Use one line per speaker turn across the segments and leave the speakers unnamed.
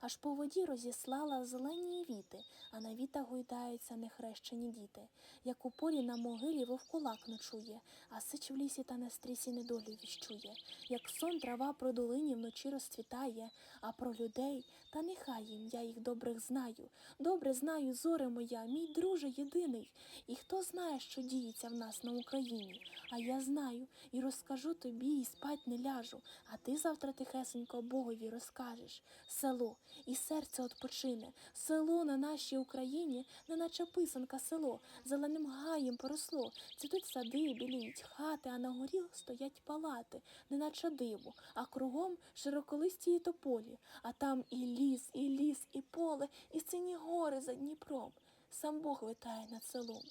аж по воді розіслала зелені віти, а на вітах гойдаються нехрещені діти, як у полі на могилі вовкулак ночує, а сич в лісі та на стрісі недолю віщує, як сон трава про долині вночі розцвітає, а про людей, та нехай їм я їх добрих знаю. Добре знаю, зоре моя, мій друже єдиний. І хто знає, що діється в нас на Україні? А я знаю і розкажу тобі, і спать не ляжу. А ти завтра тихесенько Богові розкажеш. Село, і серце відпочине, Село на нашій Україні, неначе писанка село, зеленим гаєм поросло. Цвітуть сади, біліють хати, а на горі стоять палати, неначе диво, а кругом широколисті і тополі, а там і ліс, і ліс, і поле, і сині гори за Дніпром. Сам Бог витає над селом.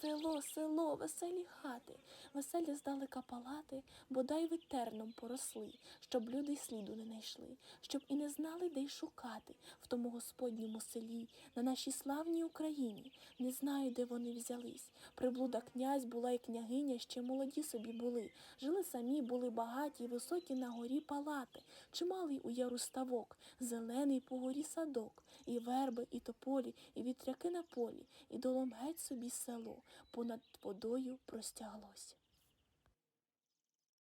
Село, село, веселі хати, веселі здалека палати, бодай витерном поросли, щоб люди й сліду не найшли, щоб і не знали, де й шукати в тому господньому селі, на нашій славній Україні. Не знаю, де вони взялись. Приблуда князь була і княгиня, ще молоді собі були. Жили самі, були багаті, високі на горі палати, чималий у яру ставок, зелений по горі садок, і верби, і тополі, і вітряки на полі, і долом геть собі село понад водою простяглось.